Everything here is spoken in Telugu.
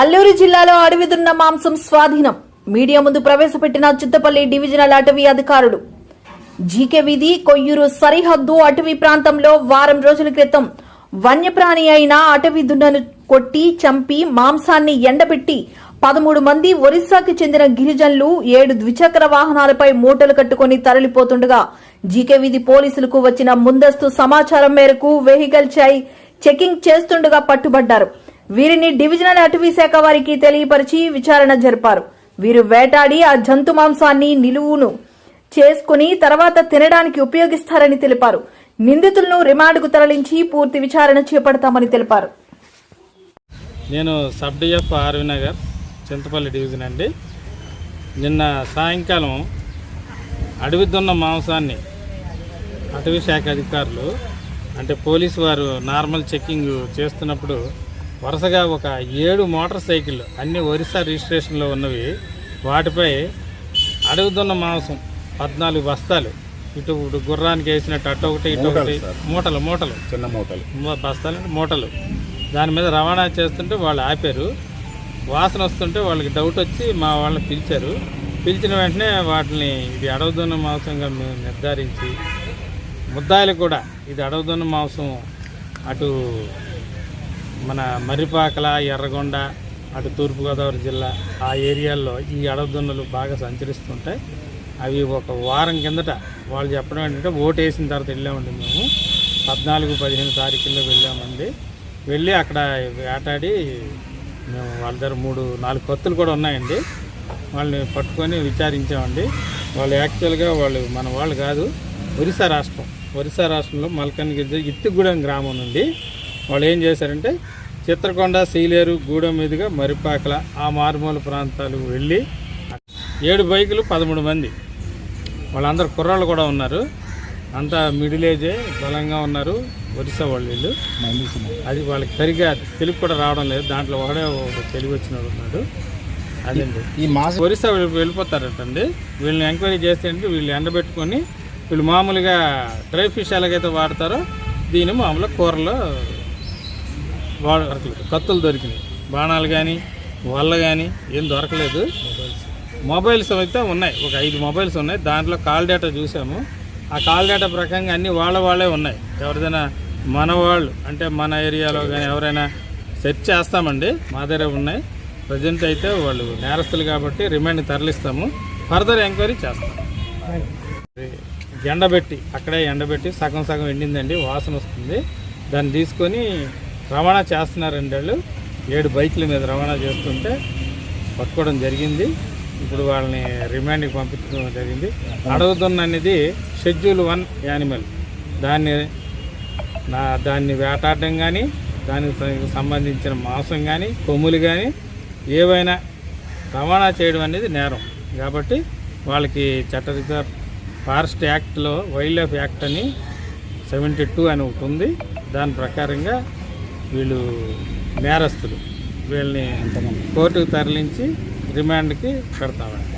అల్లూరు జిల్లాలో అడవిదున్న మాంసం స్వాధీనం. మీడియా ముందు ప్రవేశపెట్టిన చిత్తపల్లి డివిజనల్ అటవీ అధికారులు. జీకే వీధి కొయ్యూరు సరిహద్దు అటవీ ప్రాంతంలో వారం రోజుల క్రితం వన్యప్రాణి అయిన అటవీ దున్నను కొట్టి చంపి మాంసాన్ని ఎండబెట్టి పదమూడు మంది ఒరిస్సాకి చెందిన గిరిజనులు ఏడు ద్విచక్ర వాహనాలపై మూటలు కట్టుకుని తరలిపోతుండగా జీకే వీధి పోలీసులకు వచ్చిన ముందస్తు సమాచారం మేరకు వెహికల్ చై చెకింగ్ చేస్తుండగా పట్టుబడ్డారు. వీరిని డివిజనల్ అటవీ శాఖ వారికి తెలియపరిచి విచారణ జరిపారు. వీరు వేటాడి ఆ జంతు మాంసాన్ని నిలువును చేసుకుని తర్వాత తినడానికి ఉపయోగిస్తారని తెలిపారు. నిందితులను రిమాండ్కు తరలించి పూర్తి విచారణ చేపడతామని తెలిపారు. నేను sub DF RV Nagar Chintapalli division అండి. నిన్న సాయంకాలం అడవిదున్న మాంసాన్ని అటవీ శాఖ అధికారులు అంటే పోలీసు వారు నార్మల్ చెక్కింగ్ చేస్తున్నప్పుడు వరుసగా ఒక ఏడు మోటార్ సైకిళ్ళు అన్ని ఒరిస్సా రిజిస్ట్రేషన్లో ఉన్నవి. వాటిపై అడవి దున్న మాంసం పద్నాలుగు బస్తాలు. ఇటు ఇటు గుర్రానికి వేసినట్టు అటు ఒకటి ఇటు ఒకటి. మూటలు మూటలు. చిన్న మూటలు. బస్తాలు అంటే మూటలు. దాని మీద రవాణా చేస్తుంటే వాళ్ళు ఆపారు. వాసన వస్తుంటే వాళ్ళకి డౌట్ వచ్చి మా వాళ్ళని పిలిచారు. పిలిచిన వెంటనే వాటిని ఇది అడవుదున్న మాంసంగా మేము నిర్ధారించి ముద్దాయిలు కూడా ఇది అడవుదున్న మాంసం అటు మన మర్రిపాకల ఎర్రగొండ అటు తూర్పుగోదావరి జిల్లా ఆ ఏరియాల్లో ఈ అడవుదున్నలు బాగా సంచరిస్తుంటాయి. అవి ఒక వారం కిందట వాళ్ళు చెప్పడం ఏంటంటే ఓటు వేసిన తర్వాత వెళ్ళామండి మేము. పద్నాలుగు పదిహేను తారీఖుల్లో వెళ్ళామండి. వెళ్ళి అక్కడ వేటాడి మేము వాళ్ళ దగ్గర మూడు నాలుగు కత్తులు కూడా ఉన్నాయండి. వాళ్ళని పట్టుకొని విచారించామండి. వాళ్ళు యాక్చువల్గా వాళ్ళు మన వాళ్ళు కాదు ఒరిస్సా రాష్ట్రం. ఒరిస్సా రాష్ట్రంలో మల్కన్గిరి ఇత్తిగూడెం గ్రామం నుండి వాళ్ళు ఏం చేశారంటే చిత్రకొండ సీలేరు గూడెం మీదుగా మరిపాకల ఆ మారుమూల ప్రాంతాలు వెళ్ళి ఏడు బైకులు పదమూడు మంది. వాళ్ళందరూ కుర్రాళ్ళు కూడా ఉన్నారు. అంతా మిడిల్ ఏజే బలంగా ఉన్నారు. ఒరిస్సా వాళ్ళు వీళ్ళు. అది వాళ్ళకి సరిగ్గా తెలుగు కూడా రావడం లేదు. దాంట్లో ఒకడే ఒక తెలుగు వచ్చిన వాడు ఉన్నాడు. అదండి. ఈ మాసం ఒరిస్సా వెళ్ళి- వెళ్ళిపోతారటండి. వీళ్ళని ఎంక్వైరీ చేస్తే అంటే వీళ్ళు ఎండబెట్టుకొని వీళ్ళు మామూలుగా డ్రై ఫిష్ ఎలాగైతే వాడతారో దీన్ని మామూలుగా కూరలో కత్తులు దొరికినాయి. బాణాలు కానీ వల్ల కానీ ఏం దొరకలేదు. మొబైల్స్ అయితే ఉన్నాయి. ఒక ఐదు మొబైల్స్ ఉన్నాయి. దాంట్లో కాల్ డేటా చూసాము. ఆ కాల్ డేటా ప్రకారంగా అన్నీ వాళ్ళ వాళ్ళే ఉన్నాయి. ఎవరిదైనా మన వాళ్ళు అంటే మన ఏరియాలో కానీ ఎవరైనా సెర్చ్ చేస్తామండి. మా దగ్గర ఉన్నాయి. ప్రజెంట్ అయితే వాళ్ళు నేరస్తులు కాబట్టి రిమాండ్ తరలిస్తాము. ఫర్దర్ ఎంక్వైరీ చేస్తాం. ఎండబెట్టి అక్కడే ఎండబెట్టి సగం సగం ఎండిందండి. వాసన వస్తుంది. దాన్ని తీసుకొని రవాణా చేస్తున్నారండి వాళ్ళు ఏడు బైకుల మీద రవాణా చేస్తుంటే పట్టుకోవడం జరిగింది. ఇప్పుడు వాళ్ళని రిమాండ్కి పంపించడం జరిగింది. అడవుదున్న అనేది షెడ్యూల్ వన్ యానిమల్. దాన్ని నా దాన్ని వేటాడడం కానీ దానికి సంబంధించిన మాంసం కానీ కొమ్ములు కానీ ఏవైనా రవాణా చేయడం అనేది నేరం. కాబట్టి వాళ్ళకి చట్టరిగా ఫారెస్ట్ యాక్ట్లో వైల్డ్ లైఫ్ యాక్ట్ అని సెవెంటీ టూ అని ఒకటి ఉంది. దాని ప్రకారంగా వీళ్ళు నేరస్తులు. వీళ్ళని కోర్టుకు తరలించి రిమాండ్కి పెడతామండి.